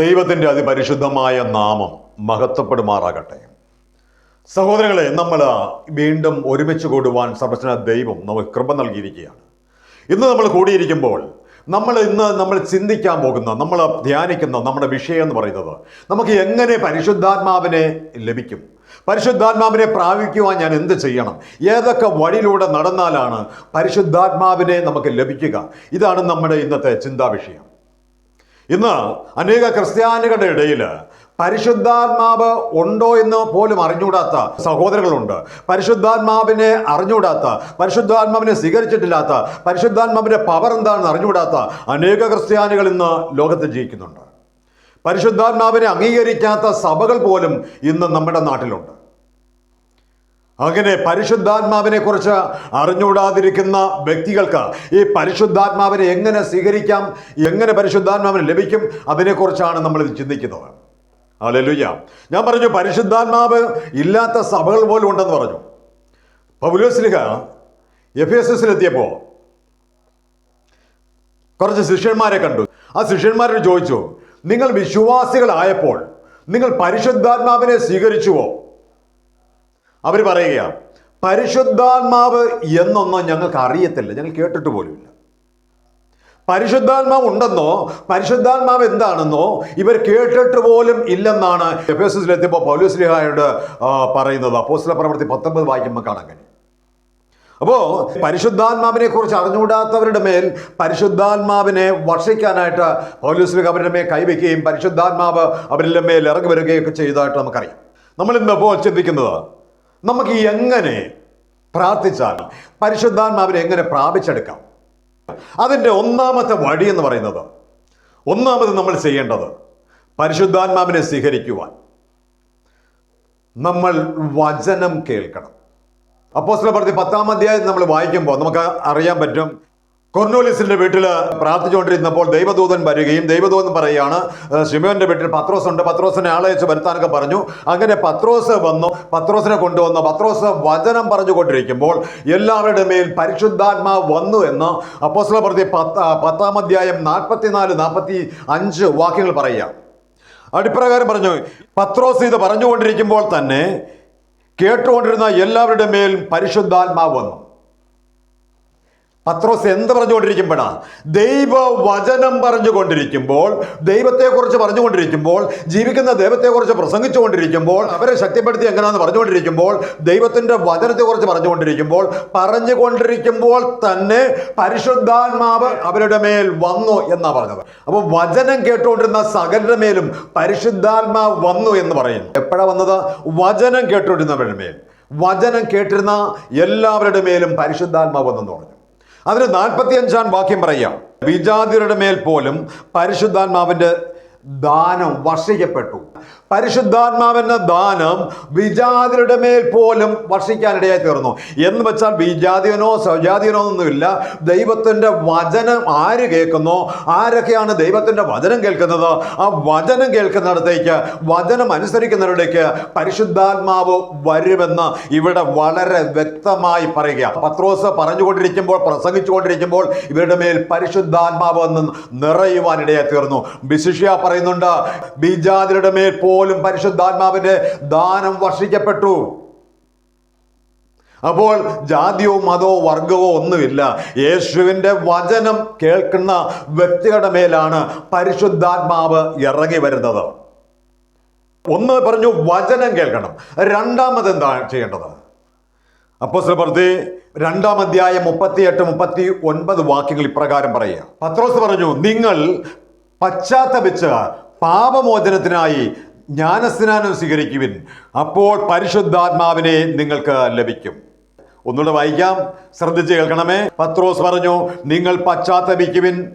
ദൈവത്തിന്റെ അതിപരിശുദ്ധമായ നാമം മഹത്വപ്പെടുമാറാകട്ടെ. സഹോദരങ്ങളെ നമ്മൾ വീണ്ടും ഒരുമിച്ച് കൂടുവാൻ സർവസ്വന ദൈവം നമുക്ക് കൃപ നൽകിയിരിക്കുകയാണ്. ഇന്ന് നമ്മൾ കൂടിയിരിക്കുമ്പോൾ നമ്മൾ ഇന്ന് നമ്മൾ ചിന്തിക്കാൻ പോകുന്ന നമ്മൾ ധ്യാനിക്കുന്ന നമ്മുടെ വിഷയം എന്ന് പറയുന്നത് നമുക്ക് എങ്ങനെ പരിശുദ്ധാത്മാവിനെ ലഭിക്കും? പരിശുദ്ധാത്മാവിനെ പ്രാപിക്കുവാൻ ഞാൻ എന്ത് ചെയ്യണം? ഏതൊക്കെ വഴിയിലൂടെ നടന്നാലാണ് പരിശുദ്ധാത്മാവിനെ നമുക്ക് ലഭിക്കുക? ഇതാണ് നമ്മുടെ ഇന്നത്തെ ചിന്താ വിഷയം ഇന്ന് അനേക ക്രിസ്ത്യാനികളുടെ ഇടയിൽ പരിശുദ്ധാത്മാവ് ഉണ്ടോ എന്ന് പോലും അറിഞ്ഞുകൂടാത്ത സഹോദരങ്ങളുണ്ട്. പരിശുദ്ധാത്മാവിനെ അറിഞ്ഞുകൂടാത്ത പരിശുദ്ധാത്മാവിനെ സ്വീകരിച്ചിട്ടില്ലാത്ത പരിശുദ്ധാത്മാവിന്റെ പവർ എന്താണെന്ന് അറിഞ്ഞുകൂടാത്ത അനേക ക്രിസ്ത്യാനികൾ ഇന്ന് ലോകത്ത് ജീവിക്കുന്നുണ്ട്. പരിശുദ്ധാത്മാവിനെ അംഗീകരിക്കാത്ത സഭകൾ പോലും ഇന്ന് നമ്മുടെ നാട്ടിലുണ്ട്. അങ്ങനെ പരിശുദ്ധാത്മാവിനെ കുറിച്ച് അറിഞ്ഞുകൂടാതിരിക്കുന്ന വ്യക്തികൾക്ക് ഈ പരിശുദ്ധാത്മാവിനെ എങ്ങനെ സ്വീകരിക്കാം എങ്ങനെ പരിശുദ്ധാത്മാവിന് ലഭിക്കും അതിനെക്കുറിച്ചാണ് നമ്മൾ ഇത് ചിന്തിക്കുന്നത്. അല്ലെലുയ്യ ഞാൻ പറഞ്ഞു പരിശുദ്ധാത്മാവ് ഇല്ലാത്ത സഭകൾ പോലും ഉണ്ടെന്ന് പറഞ്ഞു. പൗലോസ്ലിഹ എഫ് എസ് എസിലെത്തിയപ്പോൾ കുറച്ച് ശിഷ്യന്മാരെ കണ്ടു. ആ ശിഷ്യന്മാരോട് ചോദിച്ചു നിങ്ങൾ വിശ്വാസികളായപ്പോൾ നിങ്ങൾ പരിശുദ്ധാത്മാവിനെ സ്വീകരിച്ചുവോ? അവർ പറയുകയാണ് പരിശുദ്ധാത്മാവ് എന്നൊന്നും ഞങ്ങൾക്ക് അറിയത്തില്ല. ഞങ്ങൾ കേട്ടിട്ട് പോലുമില്ല. പരിശുദ്ധാത്മാവ് ഉണ്ടെന്നോ? പരിശുദ്ധാത്മാവ് എന്താണെന്നോ ഇവർ കേട്ടിട്ട് പോലും ഇല്ലെന്നാണ് എഫ് എസ് എസിലെത്തിയപ്പോൾ പൗലോസ്ലിഹായോട് പറയുന്നത്. അപ്പോസ്ല പ്രവൃത്തി പത്തൊമ്പത് വായിക്കുമ്പോൾ കാണാൻ കഴിയും. അപ്പോൾ പരിശുദ്ധാത്മാവിനെ കുറിച്ച് അറിഞ്ഞുകൂടാത്തവരുടെ മേൽ പരിശുദ്ധാത്മാവിനെ വർഷിക്കാനായിട്ട് പൗലോസ്ലിഹ അവരുടെ മേൽ കൈവയ്ക്കുകയും പരിശുദ്ധാത്മാവ് അവരുടെ മേൽ ഇറങ്ങി വരികയൊക്കെ ചെയ്തതായിട്ട് നമുക്കറിയാം. നമ്മൾ ഇന്നിപ്പോൾ ചിന്തിക്കുന്നത് നമുക്ക് എങ്ങനെ പ്രാർത്ഥിച്ചാൽ പരിശുദ്ധാത്മാവിനെ എങ്ങനെ പ്രാപിച്ചെടുക്കാം? അതിന്റെ ഒന്നാമത്തെ വഴി എന്ന് പറയുന്നത് ഒന്നാമത് നമ്മൾ ചെയ്യേണ്ടത് പരിശുദ്ധാത്മാവിനെ സ്വീകരിക്കുവാൻ. നമ്മൾ വചനം കേൾക്കണം. പ്രവൃത്തി പത്താം അധ്യായം നമ്മൾ വായിക്കുമ്പോൾ നമുക്ക് അറിയാൻ പറ്റും കൊർണോലിസിന്റെ വീട്ടിൽ പ്രാർത്ഥിച്ചുകൊണ്ടിരുന്നപ്പോൾ ദൈവദൂതൻ വരികയും ദൈവദൂതൻ പറയുകയാണ് ഷിമോന്റെ വീട്ടിൽ പത്രോസ് ഉണ്ട് പത്രോസിനെ ആളയച്ച് വരുത്താനൊക്കെ പറഞ്ഞു. അങ്ങനെ പത്രോസ് വന്നു. പത്രോസിനെ കൊണ്ടുവന്നു. പത്രോസ് വചനം പറഞ്ഞുകൊണ്ടിരിക്കുമ്പോൾ എല്ലാവരുടെ മേൽ പരിശുദ്ധാത്മാ വന്നു എന്ന് അപ്പോസ്ല പ്രതി പത്ത് പത്താം അധ്യായം നാൽപ്പത്തിനാല് നാൽപ്പത്തി അഞ്ച് വാക്യങ്ങൾ പറയുക. അടിപ്രകാരം പറഞ്ഞു പത്രോസ് ഇത് പറഞ്ഞുകൊണ്ടിരിക്കുമ്പോൾ തന്നെ കേട്ടുകൊണ്ടിരുന്ന എല്ലാവരുടെ മേൽ പരിശുദ്ധാത്മാവ് വന്നു. പത്രോസ് എന്ത് പറഞ്ഞുകൊണ്ടിരിക്കുമ്പോഴാ? ദൈവവചനം പറഞ്ഞുകൊണ്ടിരിക്കുമ്പോൾ ദൈവത്തെക്കുറിച്ച് പറഞ്ഞുകൊണ്ടിരിക്കുമ്പോൾ ജീവിക്കുന്ന ദൈവത്തെക്കുറിച്ച് പ്രസംഗിച്ചുകൊണ്ടിരിക്കുമ്പോൾ അവരെ ശക്തിപ്പെടുത്തി എങ്ങനെയാണെന്ന് പറഞ്ഞുകൊണ്ടിരിക്കുമ്പോൾ ദൈവത്തിന്റെ വചനത്തെക്കുറിച്ച് പറഞ്ഞുകൊണ്ടിരിക്കുമ്പോൾ പറഞ്ഞുകൊണ്ടിരിക്കുമ്പോൾ തന്നെ പരിശുദ്ധാത്മാവ് അവരുടെ മേൽ വന്നു എന്നാണ് പറഞ്ഞത്. അപ്പോൾ വചനം കേട്ടുകൊണ്ടിരുന്ന സകലരുടെ മേലും പരിശുദ്ധാത്മാവ് വന്നു എന്ന് പറയുന്നു. എപ്പോഴാണ് വന്നത്? വചനം കേട്ടുകൊണ്ടിരുന്നവരുടെ മേൽ. വചനം കേട്ടിരുന്ന എല്ലാവരുടെ മേലും പരിശുദ്ധാത്മാവ് വന്നെന്ന് പറഞ്ഞു. അതിന് നാൽപ്പത്തിയഞ്ചാം വാക്യം പറയാം വിജാതിയുടെ മേൽ പോലും പരിശുദ്ധാത്മാവിന്റെ ദാനം വർഷിക്കപ്പെട്ടു. പരിശുദ്ധാത്മാവിന്റെ ദാനം വിജാതിയുടെ മേൽ പോലും വർഷിക്കാനിടയായി തീർന്നു. എന്ന് വെച്ചാൽ വിജാതിയനോ സ്വജാതിയനോ ഒന്നുമില്ല. ദൈവത്തിന്റെ വചനം ആര് കേൾക്കുന്നു? ആരൊക്കെയാണ് ദൈവത്തിന്റെ വചനം കേൾക്കുന്നത്? ആ വചനം കേൾക്കുന്നിടത്തേക്ക് വചനം അനുസരിക്കുന്നവരുടേക്ക് പരിശുദ്ധാത്മാവ് വരുമെന്ന് ഇവിടെ വളരെ വ്യക്തമായി പറയുക പത്രോസ് പറഞ്ഞുകൊണ്ടിരിക്കുമ്പോൾ പ്രസംഗിച്ചുകൊണ്ടിരിക്കുമ്പോൾ ഇവരുടെ മേൽ പരിശുദ്ധാത്മാവ് എന്ന് നിറയുവാനിടയായി തീർന്നു. ബിശിഷ്യ പറയുന്നുണ്ട് ബിജാതിരുടെ മേൽ പോലും പരിശുദ്ധാത്മാവിന്റെ ദാനം വർഷിക്കപ്പെട്ടു. അപ്പോൾ ജാതിയോ മതമോ വർഗമോ ഒന്നുമില്ല. യേശുവിന്റെ വചനം കേൾക്കുന്ന വ്യക്തികളുടെ മേലാണ് പരിശുദ്ധാത്മാവ് ഇറങ്ങി വരുന്നത്. ഒന്ന് പറഞ്ഞു വചനം കേൾക്കണം. രണ്ടാമത് എന്താണ് ചെയ്യേണ്ടത്? അപ്പോസ്തല പ്രതി രണ്ടാം അധ്യായം മുപ്പത്തിയെട്ട് മുപ്പത്തി ഒൻപത് വാക്യങ്ങൾ ഇപ്രകാരം പറയുക. പത്രോസ് പറഞ്ഞു നിങ്ങൾ പശ്ചാത്തപിച്ച് പാപമോചനത്തിനായി ജ്ഞാനസ്നാനം സ്വീകരിക്കുവിൻ. അപ്പോൾ പരിശുദ്ധാത്മാവിനെ നിങ്ങൾക്ക് ലഭിക്കും. ഒന്നുകൂടെ വായിക്കാം. ശ്രദ്ധിച്ച് കേൾക്കണമേ. പത്രോസ് പറഞ്ഞു നിങ്ങൾ പശ്ചാത്തപിക്കുവിൻ.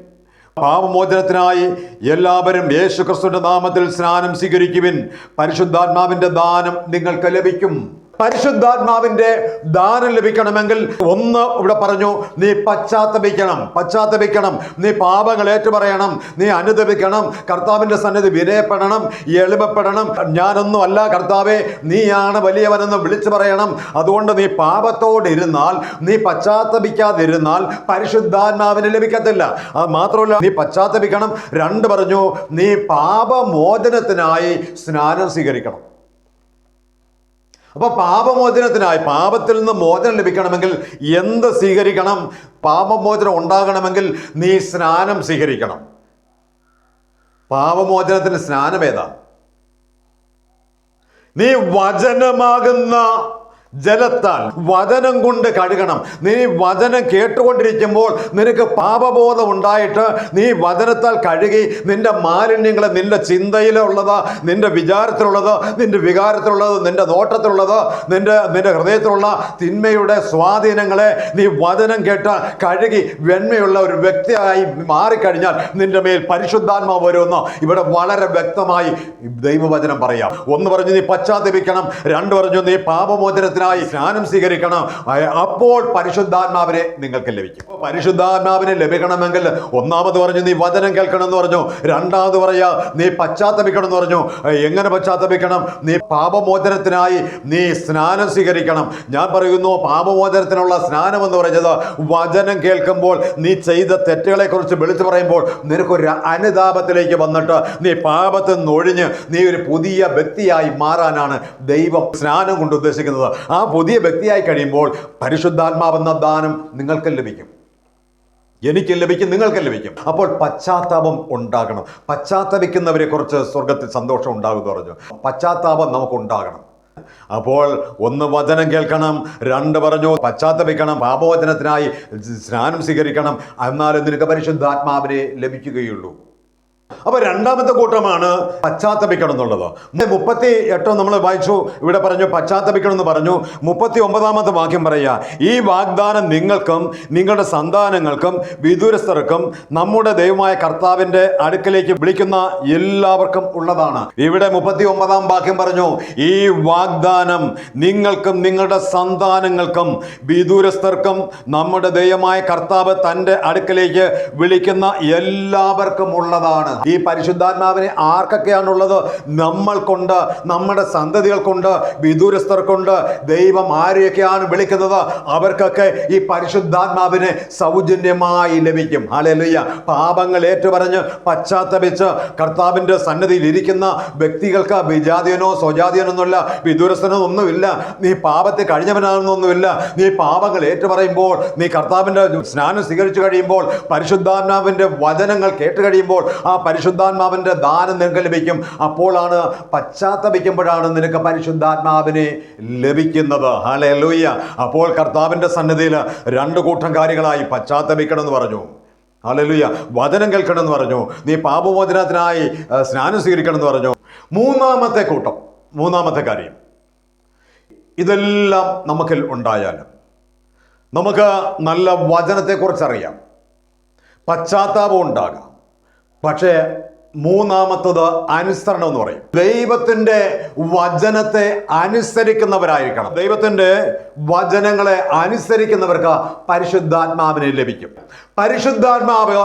പാപമോചനത്തിനായി എല്ലാവരും യേശു ക്രിസ്തുവിന്റെ നാമത്തിൽ സ്നാനം സ്വീകരിക്കുവിൻ. പരിശുദ്ധാത്മാവിന്റെ ദാനം നിങ്ങൾക്ക് ലഭിക്കും. പരിശുദ്ധാത്മാവിന്റെ ദാനം ലഭിക്കണമെങ്കിൽ ഒന്ന് ഇവിടെ പറഞ്ഞു നീ പശ്ചാത്തപിക്കണം പശ്ചാത്തപിക്കണം നീ പാപങ്ങൾ ഏറ്റുപറയണം നീ അനുദപിക്കണം കർത്താവിന്റെ സന്നിധി വിനയപ്പെടണം എളിമപ്പെടണം. ഞാനൊന്നും അല്ല കർത്താവെ നീയാണ് വലിയവനെന്ന് വിളിച്ചു പറയണം. അതുകൊണ്ട് നീ പാപത്തോടിരുന്നാൽ നീ പശ്ചാത്തപിക്കാതിരുന്നാൽ പരിശുദ്ധാത്മാവിന് ലഭിക്കത്തില്ല. അത് മാത്രമല്ല നീ പശ്ചാത്തപിക്കണം. രണ്ട് പറഞ്ഞു നീ പാപമോചനത്തിനായി സ്നാനം സ്വീകരിക്കണം. അപ്പൊ പാപമോചനത്തിനായി പാപത്തിൽ നിന്ന് മോചനം ലഭിക്കണമെങ്കിൽ എന്ത് സ്വീകരിക്കണം? പാപമോചനം ഉണ്ടാകണമെങ്കിൽ നീ സ്നാനം സ്വീകരിക്കണം. പാപമോചനത്തിന് സ്നാനം ഏതാ? നീ വചനമാകുന്ന ജലത്താൽ വചനം കൊണ്ട് കഴുകണം. നീ വചനം കേട്ടുകൊണ്ടിരിക്കുമ്പോൾ നിനക്ക് പാപബോധം ഉണ്ടായിട്ട് നീ വചനത്താൽ കഴുകി നിന്റെ മാലിന്യങ്ങളെ നിന്റെ ചിന്തയിലുള്ളത് നിന്റെ വിചാരത്തിലുള്ളത് നിന്റെ വികാരത്തിലുള്ളത് നിന്റെ നോട്ടത്തിലുള്ളത് നിന്റെ നിന്റെ ഹൃദയത്തിലുള്ള തിന്മയുടെ സ്വാധീനങ്ങളെ നീ വചനം കേട്ട് കഴുകി വെണ്മയുള്ള ഒരു വ്യക്തിയായി മാറിക്കഴിഞ്ഞാൽ നിന്റെ മേൽ പരിശുദ്ധാത്മാവ് വരുമെന്ന് ഇവിടെ വളരെ വ്യക്തമായി ദൈവവചനം പറയാം. ഒന്ന് പറഞ്ഞു നീ പശ്ചാത്തപിക്കണം രണ്ട് പറഞ്ഞു നീ പാപമോചനത്തിനായി സ്നാനം സ്വീകരിക്കണം. അപ്പോൾ പരിശുദ്ധാത്മാവിനെ നിങ്ങൾക്ക് ലഭിക്കും. പരിശുദ്ധാത്മാവിനെ ലഭിക്കണമെങ്കിൽ ഒന്നാമത് പറഞ്ഞു നീ വചനം കേൾക്കണം എന്ന് പറഞ്ഞു. രണ്ടാമത് പറയാ നീ പശ്ചാത്തപിക്കണം എന്ന് പറഞ്ഞു എങ്ങനെ പശ്ചാത്തപിക്കണം? നീ പാപമോചനത്തിനായി നീ സ്നാനം സ്വീകരിക്കണം. ഞാൻ പറയുന്നു പാപമോചനത്തിനുള്ള സ്നാനം എന്ന് പറഞ്ഞത് വചനം കേൾക്കുമ്പോൾ നീ ചെയ്ത തെറ്റുകളെ കുറിച്ച് വിളിച്ചു പറയുമ്പോൾ നിനക്കൊരു അനുതാപത്തിലേക്ക് വന്നിട്ട് നീ പാപത്തിൽ നിന്ന് ഒഴിഞ്ഞ് നീ ഒരു പുതിയ വ്യക്തിയായി മാറാനാണ് ദൈവം സ്നാനം കൊണ്ട് ഉദ്ദേശിക്കുന്നത്. ആ പുതിയ വ്യക്തിയായി കഴിയുമ്പോൾ പരിശുദ്ധാത്മാവെന്ന ദാനം നിങ്ങൾക്ക് ലഭിക്കും. എനിക്ക് ലഭിക്കും നിങ്ങൾക്ക് ലഭിക്കും. അപ്പോൾ പശ്ചാത്താപം ഉണ്ടാകണം. പശ്ചാത്തപിക്കുന്നവരെ കുറിച്ച് സ്വർഗത്തിൽ സന്തോഷം ഉണ്ടാകും പറഞ്ഞു. പശ്ചാത്താപം നമുക്ക് ഉണ്ടാകണം. അപ്പോൾ ഒന്ന് വചനം കേൾക്കണം രണ്ട് പറഞ്ഞു പശ്ചാത്തപിക്കണം പാപവചനത്തിനായി സ്നാനം സ്വീകരിക്കണം. എന്നാലും നിനക്ക് പരിശുദ്ധാത്മാവിനെ ലഭിക്കുകയുള്ളൂ. അപ്പൊ രണ്ടാമത്തെ കൂട്ടമാണ് പശ്ചാത്തപിക്കണം എന്നുള്ളത് മുപ്പത്തി എട്ടോ നമ്മൾ വായിച്ചു ഇവിടെ പറഞ്ഞു പശ്ചാത്തപിക്കണം എന്ന് പറഞ്ഞു. മുപ്പത്തി ഒമ്പതാമത്തെ വാക്യം പറയുക ഈ വാഗ്ദാനം നിങ്ങൾക്കും നിങ്ങളുടെ സന്താനങ്ങൾക്കും വിദൂരസ്ഥർക്കും നമ്മുടെ ദൈവമായ കർത്താവിന്റെ അടുക്കലേക്ക് വിളിക്കുന്ന എല്ലാവർക്കും ഉള്ളതാണ്. ഇവിടെ മുപ്പത്തി ഒമ്പതാം വാക്യം പറഞ്ഞു ഈ വാഗ്ദാനം നിങ്ങൾക്കും നിങ്ങളുടെ സന്താനങ്ങൾക്കും വിദൂരസ്ഥർക്കും നമ്മുടെ ദൈവമായ കർത്താവ് തന്റെ അടുക്കലേക്ക് വിളിക്കുന്ന എല്ലാവർക്കും ഉള്ളതാണ്. ഈ പരിശുദ്ധാത്മാവിനെ ആർക്കൊക്കെയാണുള്ളത്? നമ്മൾ കൊണ്ട് നമ്മുടെ സന്തതികൾ കൊണ്ട് വിദൂരസ്ഥർ കൊണ്ട് ദൈവം ആരെയൊക്കെയാണ് വിളിക്കുന്നത്? അവർക്കൊക്കെ ഈ പരിശുദ്ധാത്മാവിനെ സൗജന്യമായി ലഭിക്കും. ഹാലലുയ്യ പാപങ്ങൾ ഏറ്റുപറഞ്ഞ് പശ്ചാത്തപിച്ച് കർത്താവിന്റെ സന്നദ്ധിയിൽ ഇരിക്കുന്ന വ്യക്തികൾക്ക് വിജാതിയനോ സ്വജാതിയനോ ഒന്നുമില്ല വിദൂരസ്ഥനോ ഒന്നുമില്ല നീ പാപത്തെ കഴിഞ്ഞവനാണെന്നൊന്നുമില്ല നീ പാപങ്ങൾ ഏറ്റുപറയുമ്പോൾ നീ കർത്താവിന്റെ സ്നാനം സ്വീകരിച്ചു കഴിയുമ്പോൾ പരിശുദ്ധാത്മാവിന്റെ വചനങ്ങൾ കേട്ട് കഴിയുമ്പോൾ ആ പരിശുദ്ധാത്മാവിന്റെ ദാനം നിനക്ക് ലഭിക്കും. അപ്പോഴാണ് പശ്ചാത്തപിക്കുമ്പോഴാണ് നിനക്ക് പരിശുദ്ധാത്മാവിനെ ലഭിക്കുന്നത്. ഹലേ ലൂയ്യ അപ്പോൾ കർത്താവിന്റെ സന്നിധിയിൽ രണ്ട് കൂട്ടം കാര്യങ്ങളായി പശ്ചാത്തപിക്കണം എന്ന് പറഞ്ഞു. അലലുയ്യ വചനം കേൾക്കണം എന്ന് പറഞ്ഞു. നീ പാപമോചനത്തിനായി സ്നാനം സ്വീകരിക്കണം എന്ന് പറഞ്ഞു. മൂന്നാമത്തെ കൂട്ടം മൂന്നാമത്തെ കാര്യം. ഇതെല്ലാം നമുക്കിൽ ഉണ്ടായാലും നമുക്ക് നല്ല വചനത്തെക്കുറിച്ചറിയാം. പശ്ചാത്താപം ഉണ്ടാകാം. പക്ഷേ മൂന്നാമത്തത് അനുസരണം എന്ന് പറയും. ദൈവത്തിന്റെ വചനത്തെ അനുസരിക്കുന്നവരായിരിക്കണം. ദൈവത്തിന്റെ വചനങ്ങളെ അനുസരിക്കുന്നവർക്ക് പരിശുദ്ധാത്മാവിനെ ലഭിക്കും. പരിശുദ്ധാത്മാവ്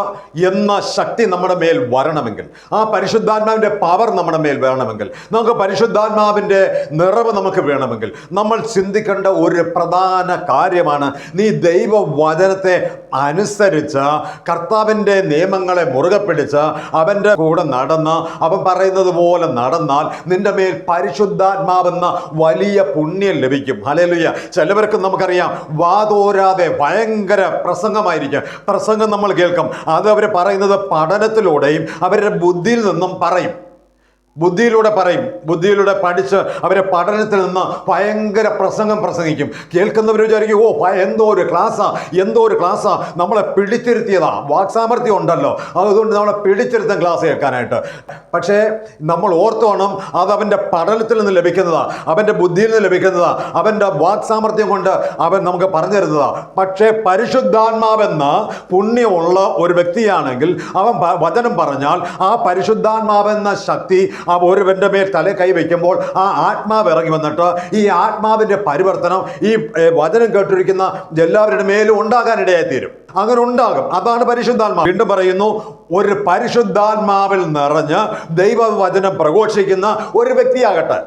എന്ന ശക്തി നമ്മുടെ മേൽ വരണമെങ്കിൽ ആ പരിശുദ്ധാത്മാവിന്റെ പവർ നമ്മുടെ മേൽ വേണമെങ്കിൽ നമുക്ക് പരിശുദ്ധാത്മാവിന്റെ നിറവ് നമുക്ക് വേണമെങ്കിൽ നമ്മൾ ചിന്തിക്കേണ്ട ഒരു പ്രധാന കാര്യമാണ് നീ ദൈവവചനത്തെ അനുസരിച്ച് കർത്താവിന്റെ നിയമങ്ങളെ മുറുകെ പിടിച്ച് അവന്റെ കൂടെ നടന്ന് അവൻ പറയുന്നത് പോലെ നടന്നാൽ നിന്റെ മേൽ പരിശുദ്ധാത്മാവെന്ന വലിയ പുണ്യം ലഭിക്കും. ഹലേലുയ്യ ചിലവർക്ക് നമുക്കറിയാം വാതോരാതെ ഭയങ്കര പ്രസംഗമായിരിക്കും. പ്രസംഗം നമ്മൾ കേൾക്കും. അത് അവർ പറയുന്നത് പഠനത്തിലൂടെയും അവരുടെ ബുദ്ധിയിൽ നിന്നും പറയും. ബുദ്ധിയിലൂടെ പറയും ബുദ്ധിയിലൂടെ പഠിച്ച് അവരെ പഠനത്തിൽ നിന്ന് ഭയങ്കര പ്രസംഗം പ്രസംഗിക്കും. കേൾക്കുന്നവർ വിചാരിക്കും ഓ എന്തോ ഒരു ക്ലാസ്സാ എന്തോ ഒരു ക്ലാസ്സാ നമ്മളെ പിടിച്ചിരുത്തിയതാ വാക്സാമർത്ഥ്യം ഉണ്ടല്ലോ അതുകൊണ്ട് നമ്മളെ പിടിച്ചിരുത്താൻ ക്ലാസ് കേൾക്കാനായിട്ട്. പക്ഷേ നമ്മൾ ഓർത്തോണം അത് അവന്റെ പഠനത്തിൽ നിന്ന് ലഭിക്കുന്നതാ അവന്റെ ബുദ്ധിയിൽ നിന്ന് ലഭിക്കുന്നതാ അവന്റെ വാക്സാമർത്ഥ്യം കൊണ്ട് അവൻ നമുക്ക് പറഞ്ഞു തരുന്നതാ. പക്ഷേ പരിശുദ്ധാത്മാവെന്ന പുണ്യമുള്ള ഒരു വ്യക്തിയാണെങ്കിൽ അവൻ വചനം പറഞ്ഞാൽ ആ പരിശുദ്ധാത്മാവെന്ന ശക്തി ആ ഒരുവന്റെ മേൽ തല കൈ വയ്ക്കുമ്പോൾ ആ ആത്മാവ് ഇറങ്ങി വന്നിട്ട് ഈ ആത്മാവിന്റെ പരിവർത്തനം ഈ വചനം കേട്ടിരിക്കുന്ന എല്ലാവരുടെ മേലും ഉണ്ടാകാനിടയായി തീരും അങ്ങനെ ഉണ്ടാകും. അതാണ് പരിശുദ്ധാത്മാവ്. വീണ്ടും പറയുന്നു ഒരു പരിശുദ്ധാത്മാവിൽ നിറഞ്ഞ് ദൈവവചനം പ്രഘോഷിക്കുന്ന ഒരു വ്യക്തിയാകട്ടെ.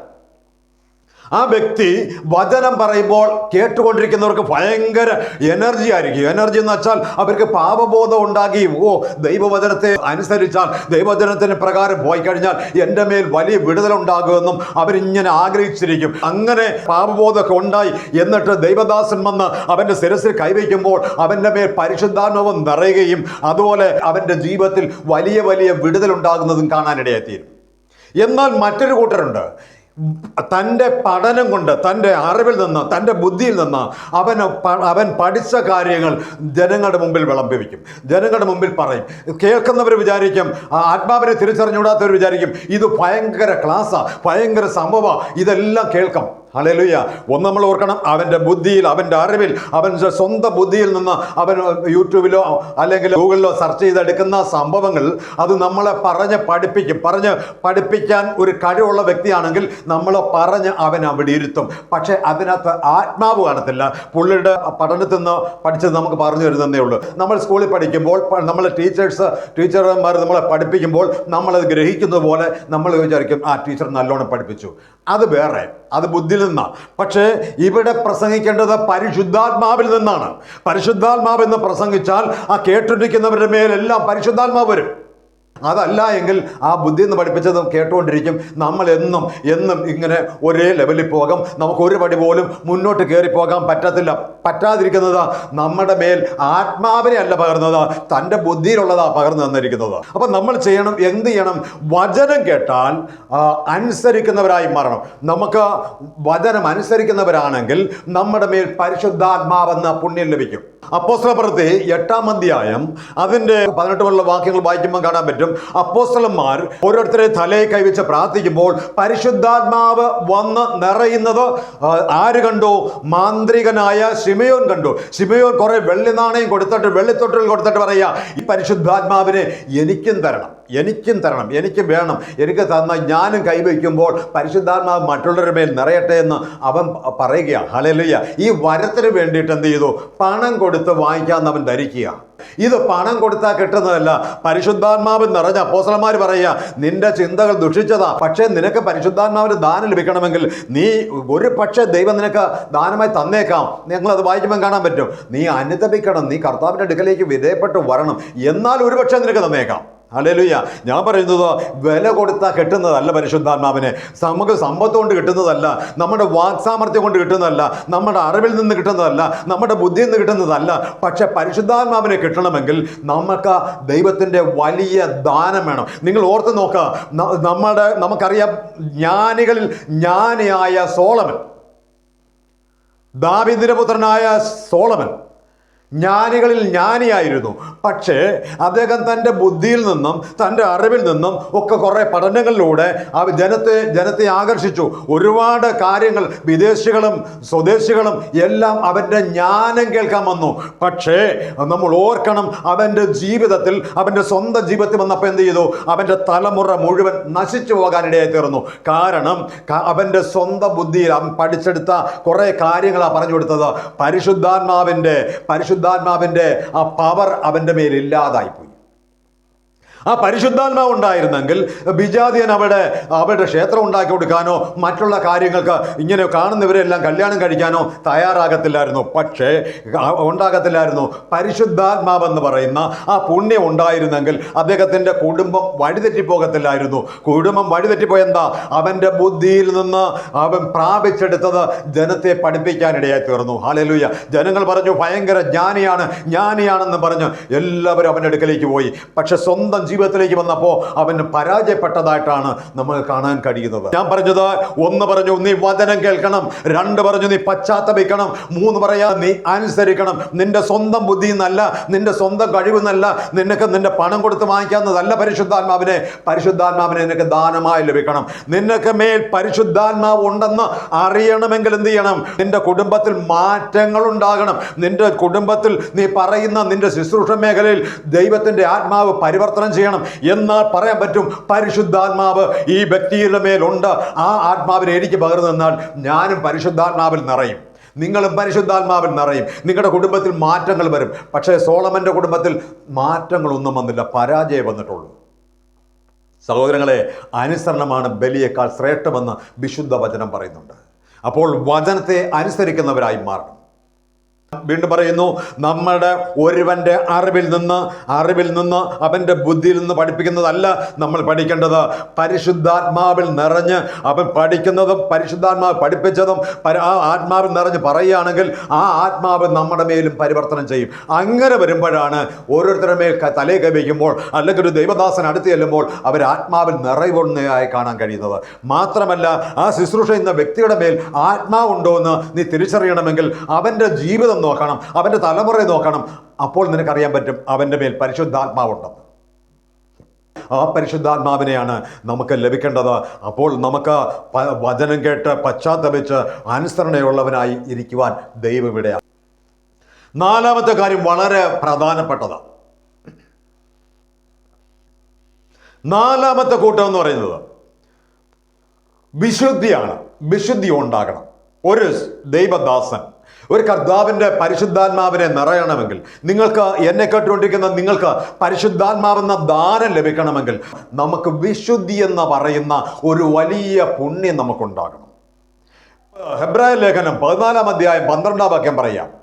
ആ വ്യക്തി വചനം പറയുമ്പോൾ കേട്ടുകൊണ്ടിരിക്കുന്നവർക്ക് ഭയങ്കര എനർജി ആയിരിക്കും. എനർജി എന്ന് വെച്ചാൽ അവർക്ക് പാപബോധം ഉണ്ടാകുകയും ഓ ദൈവവചനത്തെ അനുസരിച്ചാൽ ദൈവവചനത്തിന് പ്രകാരം പോയി കഴിഞ്ഞാൽ എന്റെ മേൽ വലിയ വിടുതലുണ്ടാകുമെന്നും അവരിങ്ങനെ ആഗ്രഹിച്ചിരിക്കും. അങ്ങനെ പാപബോധമൊക്കെ ഉണ്ടായി എന്നിട്ട് ദൈവദാസൻ വന്ന് അവന്റെ ശിരസിൽ കൈവയ്ക്കുമ്പോൾ അവന്റെ മേൽ പരിശുദ്ധാനുഭവം നിറയുകയും അതുപോലെ അവന്റെ ജീവിതത്തിൽ വലിയ വലിയ വിടുതലുണ്ടാകുന്നതും കാണാനിടയായിത്തീരും. എന്നാൽ മറ്റൊരു കൂട്ടരുണ്ട്. തന്റെ പഠനം കൊണ്ട് തന്റെ അറിവിൽ നിന്ന് തന്റെ ബുദ്ധിയിൽ നിന്ന് അവൻ അവൻ പഠിച്ച കാര്യങ്ങൾ ജനങ്ങളുടെ മുമ്പിൽ വിളംബിക്കും ജനങ്ങളുടെ മുമ്പിൽ പറയും. കേൾക്കുന്നവർ വിചാരിക്കും ആത്മാവിനെ തിരിച്ചറിഞ്ഞുകൂടാത്തവർ വിചാരിക്കും ഇത് ഭയങ്കര ക്ലാസ്സാണ് ഭയങ്കര സംഭവമാണ് ഇതെല്ലാം കേൾക്കാം. ഹല്ലേലൂയ. ഒന്ന് നമ്മൾ ഓർക്കണം അവന്റെ ബുദ്ധിയിൽ അവന്റെ അറിവിൽ അവന്റെ സ്വന്തം ബുദ്ധിയിൽ നിന്ന് അവൻ യൂട്യൂബിലോ അല്ലെങ്കിൽ ഗൂഗിളിലോ സെർച്ച് ചെയ്തെടുക്കുന്ന സംഭവങ്ങൾ അത് നമ്മളെ പറഞ്ഞ് പഠിപ്പിക്കും. പറഞ്ഞ് പഠിപ്പിക്കാൻ ഒരു കഴിവുള്ള വ്യക്തിയാണെങ്കിൽ നമ്മൾ പറഞ്ഞ് അവൻ അവിടെ ഇരുത്തും. പക്ഷേ അതിനകത്ത് ആത്മാവ് കാണത്തില്ല. പുള്ളിയുടെ പഠനത്തിൽ നിന്ന് പഠിച്ചത് നമുക്ക് പറഞ്ഞു തരുന്നതേ ഉള്ളൂ. നമ്മൾ സ്കൂളിൽ പഠിക്കുമ്പോൾ നമ്മൾ ടീച്ചേഴ്സ് ടീച്ചർമാർ നമ്മളെ പഠിപ്പിക്കുമ്പോൾ നമ്മളത് ഗ്രഹിക്കുന്നത് പോലെ നമ്മൾ വിചാരിക്കും ആ ടീച്ചർ നല്ലോണം പഠിപ്പിച്ചു. അത് വേറെ. അത് നിന്നാണ്. പക്ഷേ ഇവിടെ പ്രസംഗിക്കേണ്ടത് പരിശുദ്ധാത്മാവിൽ നിന്നാണ്. പരിശുദ്ധാത്മാവ് എന്ന് പ്രസംഗിച്ചാൽ ആ കേട്ടിരിക്കുന്നവരുടെ മേലെല്ലാം പരിശുദ്ധാത്മാവ് വരും. അതല്ല എങ്കിൽ ആ ബുദ്ധി എന്ന് പഠിപ്പിച്ചത് കേട്ടുകൊണ്ടിരിക്കും നമ്മൾ എന്നും എന്നും ഇങ്ങനെ ഒരേ ലെവലിൽ പോകാം. നമുക്ക് ഒരു പടി പോലും മുന്നോട്ട് കയറി പോകാൻ പറ്റത്തില്ല. പറ്റാതിരിക്കുന്നത് നമ്മുടെ മേൽ ആത്മാവിനെ അല്ല പകർന്നത് തന്റെ ബുദ്ധിയിലുള്ളതാ പകർന്നു തന്നിരിക്കുന്നത്. അപ്പം നമ്മൾ ചെയ്യണം എന്ത് ചെയ്യണം? വചനം കേട്ടാൽ അനുസരിക്കുന്നവരായി മാറണം. നമുക്ക് വചനം അനുസരിക്കുന്നവരാണെങ്കിൽ നമ്മുടെ മേൽ പരിശുദ്ധാത്മാവെന്ന പുണ്യം ലഭിക്കും. അപ്പോസ്തല പ്രവൃത്തി എട്ടാം അധ്യായം അതിന്റെ പതിനെട്ട് മുതലുള്ള വാക്യങ്ങൾ വായിക്കുമ്പോൾ കാണാൻ പറ്റും. അപ്പോസ്തലന്മാർ ഓരോരുത്തരെ തലയെ കൈവച്ച് പ്രാർത്ഥിക്കുമ്പോൾ പരിശുദ്ധാത്മാവ് വന്ന് നിറയുന്നത് ആര് കണ്ടു? മാന്ത്രികനായ ശിമയോൻ കണ്ടു. ശിമയോൻ കുറേ വെള്ളി നാണയം കൊടുത്തിട്ട് വെള്ളിത്തൊട്ടിൽ കൊടുത്തിട്ട് പറയുക ഈ പരിശുദ്ധാത്മാവിനെ എനിക്കും തരണം. എനിക്കും തരണം എനിക്കും വേണം. എനിക്ക് തന്ന ഞാനും കൈവയ്ക്കുമ്പോൾ പരിശുദ്ധാത്മാവ് മറ്റുള്ളവരുടെ മേൽ നിറയട്ടെ എന്ന് അവൻ പറയുകയാണ് ഹലലുയ്യ ഈ വരത്തിന് വേണ്ടിയിട്ട് എന്ത് ചെയ്തു? പണം കൊടുത്ത് വാങ്ങിക്കാമെന്ന് അവൻ ധരിക്കുക. ഇത് പണം കൊടുത്താൽ കിട്ടുന്നതല്ല. പരിശുദ്ധാത്മാവ് നിറഞ്ഞ അപ്പോസലന്മാർ പറയുക നിന്റെ ചിന്തകൾ ദുഷിച്ചതാ. പക്ഷേ നിനക്ക് പരിശുദ്ധാത്മാവിന് ദാനം ലഭിക്കണമെങ്കിൽ നീ ഒരു പക്ഷേ ദൈവം നിനക്ക് ദാനമായി തന്നേക്കാം. നിങ്ങൾ അത് വായിക്കുമ്പോൾ കാണാൻ പറ്റും. നീ അനുദപിക്കണം. നീ കർത്താവിന്റെ അടുക്കലേക്ക് വിധേയപ്പെട്ട് വരണം. എന്നാൽ ഒരു പക്ഷേ നിനക്ക് തന്നേക്കാം. അല്ലേലുയ്യ ഞാൻ പറയുന്നത് വില കൊടുത്താൽ കിട്ടുന്നതല്ല പരിശുദ്ധാത്മാവിനെ. നമുക്ക് സമ്പത്ത് കൊണ്ട് കിട്ടുന്നതല്ല നമ്മുടെ വാക്സാമർത്ഥ്യം കൊണ്ട് കിട്ടുന്നതല്ല നമ്മുടെ അറിവിൽ നിന്ന് കിട്ടുന്നതല്ല നമ്മുടെ ബുദ്ധിയിൽ നിന്ന് കിട്ടുന്നതല്ല. പക്ഷെ പരിശുദ്ധാത്മാവിനെ കിട്ടണമെങ്കിൽ നമുക്ക് ദൈവത്തിന്റെ വലിയ ദാനം വേണം. നിങ്ങൾ ഓർത്ത് നോക്കുക നമ്മുടെ നമുക്കറിയാം ജ്ഞാനികളിൽ ജ്ഞാനിയായ സോളമൻ. ദാവിദിന്റെ പുത്രനായ സോളമൻ. ജ്ഞാനികളിൽ ജ്ഞാനിയായിരുന്നു. പക്ഷേ അദ്ദേഹം തന്റെ ബുദ്ധിയിൽ നിന്നും തന്റെ അറിവിൽ നിന്നും ഒക്കെ കുറേ പഠനങ്ങളിലൂടെ ആ ജനത്തെ ജനത്തെ ആകർഷിച്ചു. ഒരുപാട് കാര്യങ്ങൾ വിദേശികളും സ്വദേശികളും എല്ലാം അവന്റെ ജ്ഞാനം കേൾക്കാൻ വന്നു. പക്ഷേ നമ്മൾ ഓർക്കണം അവന്റെ ജീവിതത്തിൽ അവന്റെ സ്വന്തം ജീവിതത്തിൽ വന്നപ്പോൾ എന്ത് ചെയ്തു? അവന്റെ തലമുറ മുഴുവൻ നശിച്ചു പോകാനിടയായി തീർന്നു. കാരണം അവന്റെ സ്വന്തം ബുദ്ധിയിൽ അവൻ പഠിച്ചെടുത്ത കുറേ കാര്യങ്ങളാണ് പറഞ്ഞു കൊടുത്തത്. പരിശുദ്ധാത്മാവിന്റെ പരിശുദ്ധാത്മാവിന്റെ ആ പവർ അവന്റെ മേൽ ഇല്ലാതായിപ്പോയി ആ പരിശുദ്ധാത്മാവ് ഉണ്ടായിരുന്നെങ്കിൽ ബിജാതിയൻ അവിടെ അവരുടെ ക്ഷേത്രം ഉണ്ടാക്കി കൊടുക്കാനോ മറ്റുള്ള കാര്യങ്ങൾക്ക് ഇങ്ങനെ കാണുന്നവരെല്ലാം കല്യാണം കഴിക്കാനോ തയ്യാറാകത്തില്ലായിരുന്നു. പക്ഷേ ഉണ്ടാകത്തില്ലായിരുന്നു. പരിശുദ്ധാത്മാവെന്ന് പറയുന്ന ആ പുണ്യം ഉണ്ടായിരുന്നെങ്കിൽ അദ്ദേഹത്തിന്റെ കുടുംബം വഴിതെറ്റിപ്പോകത്തില്ലായിരുന്നു. കുടുംബം വഴിതെറ്റിപ്പോയെന്താ? അവന്റെ ബുദ്ധിയിൽ നിന്ന് അവൻ പ്രാപിച്ചെടുത്തത് ജനത്തെ പഠിപ്പിക്കാനിടയായി തീർന്നു. ഹാലലൂയ ജനങ്ങൾ പറഞ്ഞു ഭയങ്കര ജ്ഞാനിയാണ് ജ്ഞാനിയാണെന്ന് പറഞ്ഞ് എല്ലാവരും അവന്റെ അടുക്കലേക്ക് പോയി. പക്ഷെ സ്വന്തം ജീവിതത്തിലേക്ക് വന്നപ്പോൾ അവൻ പരാജയപ്പെട്ടതായിട്ടാണ് നമ്മൾ കാണാൻ കഴിയുന്നത്. ഞാൻ പറഞ്ഞത് ഒന്ന് പറഞ്ഞു നീ വചനം കേൾക്കണം. രണ്ട് പറഞ്ഞു നീ പശ്ചാത്തപിക്കണം. മൂന്ന് പറയാ നീ അനുസരിക്കണം. നിന്റെ സ്വന്തം ബുദ്ധി എന്നല്ല നിന്റെ സ്വന്തം കഴിവ് എന്നല്ല നിനക്ക് നിന്റെ പണം കൊടുത്ത് വാങ്ങിക്കാവുന്നതല്ല പരിശുദ്ധാത്മാവിനെ. പരിശുദ്ധാത്മാവിനെ നിനക്ക് ദാനമായി ലഭിക്കണം. നിനക്ക് മേൽ പരിശുദ്ധാത്മാവ് ഉണ്ടെന്ന് അറിയണമെങ്കിൽ എന്ത് ചെയ്യണം? നിന്റെ കുടുംബത്തിൽ മാറ്റങ്ങൾ ഉണ്ടാകണം. നിന്റെ കുടുംബത്തിൽ നീ പറയുന്ന നിന്റെ ശുശ്രൂഷ മേഖലയിൽ ദൈവത്തിന്റെ ആത്മാവ് പരിവർത്തനം ചെയ്യണം എന്നാൽ പറയാൻ പറ്റും? പരിശുദ്ധാത്മാവ് ഈ വ്യക്തിയുടെ മേലുണ്ട്. ആ ആത്മാവിനെ എനിക്ക് പകർന്നു തന്നാൽ ഞാനും പരിശുദ്ധാത്മാവിൽ നിറയും. നിങ്ങളും പരിശുദ്ധാത്മാവിൽ നിറയും. നിങ്ങളുടെ കുടുംബത്തിൽ മാറ്റങ്ങൾ വരും. പക്ഷേ സോളമന്റെ കുടുംബത്തിൽ മാറ്റങ്ങളൊന്നും വന്നില്ല. പരാജയം വന്നിട്ടുള്ളൂ. സഹോദരങ്ങളെ അനുസരണമാണ് ബലിയേക്കാൾ ശ്രേഷ്ഠമെന്ന് വിശുദ്ധ വചനം പറയുന്നുണ്ട്. അപ്പോൾ വചനത്തെ അനുസരിക്കുന്നവരായി മാറണം. വീണ്ടും പറയുന്നു നമ്മുടെ ഒരുവന്റെ അറിവിൽ നിന്ന് അറിവിൽ നിന്ന് അവന്റെ ബുദ്ധിയിൽ നിന്ന് പഠിപ്പിക്കുന്നതല്ല നമ്മൾ പഠിക്കേണ്ടത്. പരിശുദ്ധാത്മാവിൽ നിറഞ്ഞ് അവൻ പഠിക്കുന്നതും പരിശുദ്ധാത്മാവ് പഠിപ്പിച്ചതും ആ ആത്മാവിൽ നിറഞ്ഞ് പറയുകയാണെങ്കിൽ ആ ആത്മാവ് നമ്മുടെ മേലും പരിവർത്തനം ചെയ്യും. അങ്ങനെ വരുമ്പോഴാണ് ഓരോരുത്തരുടെ മേൽ തലേ കവിക്കുമ്പോൾ അല്ലെങ്കിൽ ഒരു ദൈവദാസൻ അടുത്ത് ചെല്ലുമ്പോൾ അവർ ആത്മാവിൽ നിറയുന്നതായി കാണാൻ കഴിയുന്നത്. മാത്രമല്ല ആ ശുശ്രൂഷ ചെയ്യുന്ന വ്യക്തിയുടെ മേൽ ആത്മാവുണ്ടോ എന്ന് നീ തിരിച്ചറിയണമെങ്കിൽ അവന്റെ ജീവിതം നോക്കണം അവന്റെ തലമുറയെ നോക്കണം. അപ്പോൾ നിനക്കറിയാൻ പറ്റും അവന്റെ മേൽ പരിശുദ്ധാത്മാവുണ്ടെന്ന് ആ പരിശുദ്ധാത്മാവിനെയാണ് നമുക്ക് ലഭിക്കേണ്ടത്. അപ്പോൾ നമുക്ക് വചനം കേട്ട് പശ്ചാത്തപിച്ച് അനുസരണയുള്ളവനായി ഇരിക്കുവാൻ ദൈവം ഇവിടെയാണ് നാലാമത്തെ കാര്യം വളരെ പ്രധാനപ്പെട്ടതാണ് നാലാമത്തെ കൂട്ടം എന്ന് പറയുന്നത് വിശുദ്ധിയാണ്. വിശുദ്ധി ഉണ്ടാകണം. ഒരു ദൈവദാസൻ ഒരു കർത്താവിന്റെ പരിശുദ്ധാത്മാവിനെ നിറയണമെങ്കിൽ നിങ്ങൾക്ക് എന്നെ കേട്ടുകൊണ്ടിരിക്കുന്ന നിങ്ങൾക്ക് പരിശുദ്ധാത്മാവെന്ന ദാനം ലഭിക്കണമെങ്കിൽ നമുക്ക് വിശുദ്ധി എന്ന് പറയുന്ന ഒരു വലിയ പുണ്യം നമുക്കുണ്ടാകണം. ഹെബ്രായ ലേഖനം പതിനാലാം അധ്യായം പന്ത്രണ്ടാം വാക്യം പറയാം.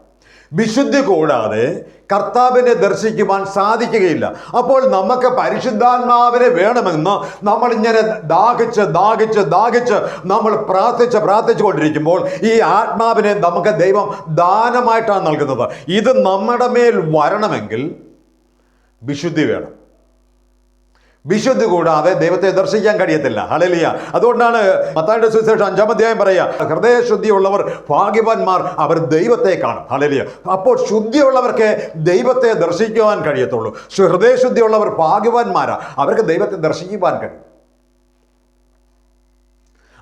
വിശുദ്ധി കൂടാതെ കർത്താവിനെ ദർശിക്കുവാൻ സാധിക്കുകയില്ല. അപ്പോൾ നമുക്ക് പരിശുദ്ധാത്മാവിനെ വേണമെന്ന് നമ്മൾ ഇങ്ങനെ ദാഹിച്ച് ദാഹിച്ച് ദാഹിച്ച് നമ്മൾ പ്രാർത്ഥിച്ച് പ്രാർത്ഥിച്ചു കൊണ്ടിരിക്കുമ്പോൾ ഈ ആത്മാവിനെ നമുക്ക് ദൈവം ദാനമായിട്ടാണ് നൽകുന്നത്. ഇത് നമ്മുടെ മേൽ വരണമെങ്കിൽ വിശുദ്ധി വേണം. വിശുദ്ധി കൂടാതെ ദൈവത്തെ ദർശിക്കാൻ കഴിയത്തില്ല. ഹളലിയ അതുകൊണ്ടാണ് മത്തായുടെ സുവിശേഷം അഞ്ചാം അധ്യായം പറയുക ഹൃദയശുദ്ധിയുള്ളവർ ഭാഗ്യവാന്മാർ അവർ ദൈവത്തെ കാണും. ഹളലിയ അപ്പോൾ ശുദ്ധിയുള്ളവർക്ക് ദൈവത്തെ ദർശിക്കുവാൻ കഴിയത്തുള്ളൂ. ഹൃദയശുദ്ധിയുള്ളവർ ഭാഗ്യവാന്മാരാണ് അവർക്ക് ദൈവത്തെ ദർശിക്കുവാൻ കഴിയും.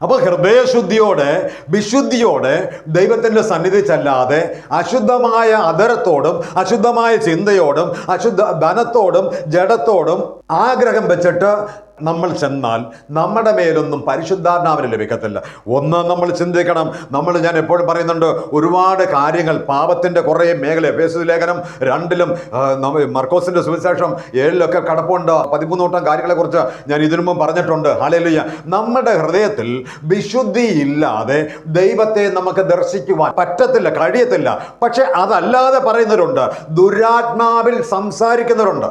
അപ്പോൾ ഹൃദയശുദ്ധിയോടെ വിശുദ്ധിയോടെ ദൈവത്തിന്റെ സന്നിധി ചെല്ലാതെ അശുദ്ധമായ അതരത്തോടും അശുദ്ധമായ ചിന്തയോടും അശുദ്ധ ധനത്തോടും ജഡത്തോടും ആഗ്രഹം വെച്ചിട്ട് നമ്മൾ ചെന്നാൽ നമ്മുടെ മേലൊന്നും പരിശുദ്ധാത്മാവിന് ലഭിക്കത്തില്ല. ഒന്ന് നമ്മൾ ചിന്തിക്കണം. നമ്മൾ ഞാൻ എപ്പോഴും പറയുന്നുണ്ട് ഒരുപാട് കാര്യങ്ങൾ പാപത്തിന്റെ കുറേ മേഖല എഫേസ് ലേഖനം രണ്ടിലും മർക്കോസിന്റെ സുവിശേഷം ഏഴിലൊക്കെ കടപ്പുണ്ട്. പതിമൂന്നൂട്ടം കാര്യങ്ങളെക്കുറിച്ച് ഞാൻ ഇതിനു മുമ്പ് പറഞ്ഞിട്ടുണ്ട്. ഹാലലുയ്യ നമ്മുടെ ഹൃദയത്തിൽ വിശുദ്ധി ഇല്ലാതെ ദൈവത്തെ നമുക്ക് ദർശിക്കുവാൻ പറ്റത്തില്ല കഴിയത്തില്ല. പക്ഷെ അതല്ലാതെ പറയുന്നവരുണ്ട്. ദുരാത്മാവിൽ സംസാരിക്കുന്നവരുണ്ട്.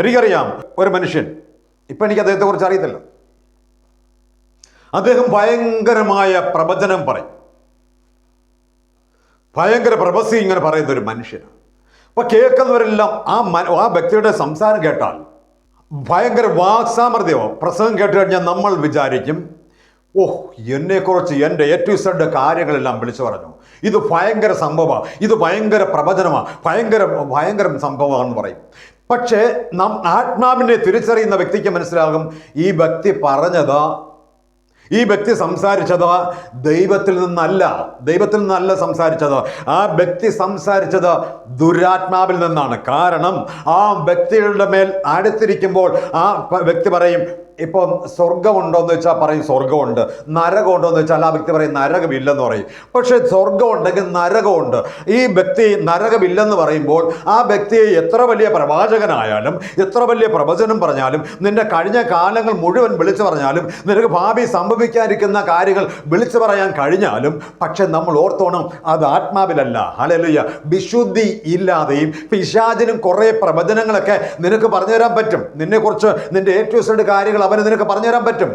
എനിക്കറിയാം ഒരു മനുഷ്യൻ. ഇപ്പം എനിക്ക് അദ്ദേഹത്തെ കുറിച്ച് അറിയത്തില്ല. അദ്ദേഹം ഭയങ്കരമായ പ്രവചനം പറയും. ഭയങ്കര പ്രവസി ഇങ്ങനെ പറയുന്ന ഒരു മനുഷ്യനാണ്. അപ്പൊ കേൾക്കുന്നവരെല്ലാം ആ ആ വ്യക്തിയുടെ സംസാരം കേട്ടാൽ ഭയങ്കര വാക്സാമർഥ്യമോ പ്രസംഗം കേട്ട് കഴിഞ്ഞാൽ നമ്മൾ വിചാരിക്കും ഓഹ് എന്നെക്കുറിച്ച് എന്റെ ടു സെഡ് കാര്യങ്ങളെല്ലാം വിളിച്ചു പറഞ്ഞു. ഇത് ഭയങ്കര സംഭവമാണ് ഇത് ഭയങ്കര പ്രവചനമാണ് ഭയങ്കര ഭയങ്കര സംഭവമാണെന്ന് പറയും. പക്ഷേ നാം ആത്മാവിനെ തിരിച്ചറിയുന്ന വ്യക്തിക്ക് മനസ്സിലാകും ഈ വ്യക്തി പറഞ്ഞത് ഈ വ്യക്തി സംസാരിച്ചത് ദൈവത്തിൽ നിന്നല്ല ദൈവത്തിൽ നിന്നല്ല സംസാരിച്ചത് ആ വ്യക്തി സംസാരിച്ചത് ദുരാത്മാവിൽ നിന്നാണ്. കാരണം ആ വ്യക്തികളുടെ മേൽ അടുത്തിരിക്കുമ്പോൾ ആ വ്യക്തി പറയും ഇപ്പം സ്വർഗമുണ്ടോ എന്ന് വെച്ചാൽ പറയും സ്വർഗമുണ്ട് നരകമുണ്ടോ എന്ന് വെച്ചാൽ ആ വ്യക്തി പറയും നരകമില്ലെന്ന് പറയും. പക്ഷേ സ്വർഗം ഉണ്ടെങ്കിൽ നരകമുണ്ട്. ഈ വ്യക്തി നരകമില്ലെന്ന് പറയുമ്പോൾ ആ വ്യക്തിയെ എത്ര വലിയ പ്രവാചകനായാലും എത്ര വലിയ പ്രവചനം പറഞ്ഞാലും നിന്റെ കഴിഞ്ഞ കാലങ്ങൾ മുഴുവൻ വിളിച്ചു പറഞ്ഞാലും നിനക്ക് ഭാവി സംഭവിക്കാതിരിക്കുന്ന കാര്യങ്ങൾ വിളിച്ചു പറയാൻ കഴിഞ്ഞാലും പക്ഷെ നമ്മൾ ഓർത്തോണം അത് ആത്മാവിലല്ല. അലലുയ്യ വിശുദ്ധി ഇല്ലാതെയും പിശാചിനും കുറേ പ്രവചനങ്ങളൊക്കെ നിനക്ക് പറഞ്ഞുതരാൻ പറ്റും. നിന്നെക്കുറിച്ച് നിന്റെ ഏറ്റവും കാര്യങ്ങൾ അവന് നിനക്ക് പറഞ്ഞു തരാൻ പറ്റും.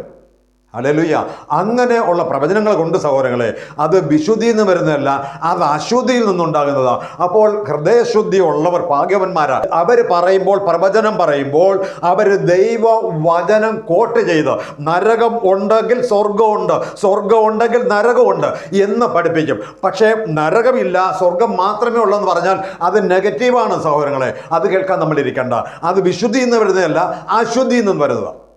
അലലുയ്യ അങ്ങനെ ഉള്ള പ്രവചനങ്ങൾ കൊണ്ട് സഹോദരങ്ങളെ അത് വിശുദ്ധിയിൽ നിന്ന് വരുന്നതല്ല അത് അശുദ്ധിയിൽ നിന്നുണ്ടാകുന്നതാണ് അപ്പോൾ ഹൃദയശുദ്ധി ഉള്ളവർ ഭാഗ്യവന്മാരാണ് അവർ പറയുമ്പോൾ പ്രവചനം പറയുമ്പോൾ അവർ ദൈവ വചനം കോട്ട് ചെയ്ത് നരകം ഉണ്ടെങ്കിൽ സ്വർഗമുണ്ട് സ്വർഗം ഉണ്ടെങ്കിൽ നരകമുണ്ട് എന്ന് പഠിപ്പിക്കും. പക്ഷേ നരകമില്ല സ്വർഗം മാത്രമേ ഉള്ളൂ എന്ന് പറഞ്ഞാൽ അത് നെഗറ്റീവാണ് സഹോദരങ്ങളെ. അത് കേൾക്കാൻ നമ്മൾ ഇരിക്കണ്ട. അത് വിശുദ്ധിയിൽ നിന്ന് വരുന്നതല്ല അശുദ്ധിയിൽ നിന്ന് വരുന്നതാണ്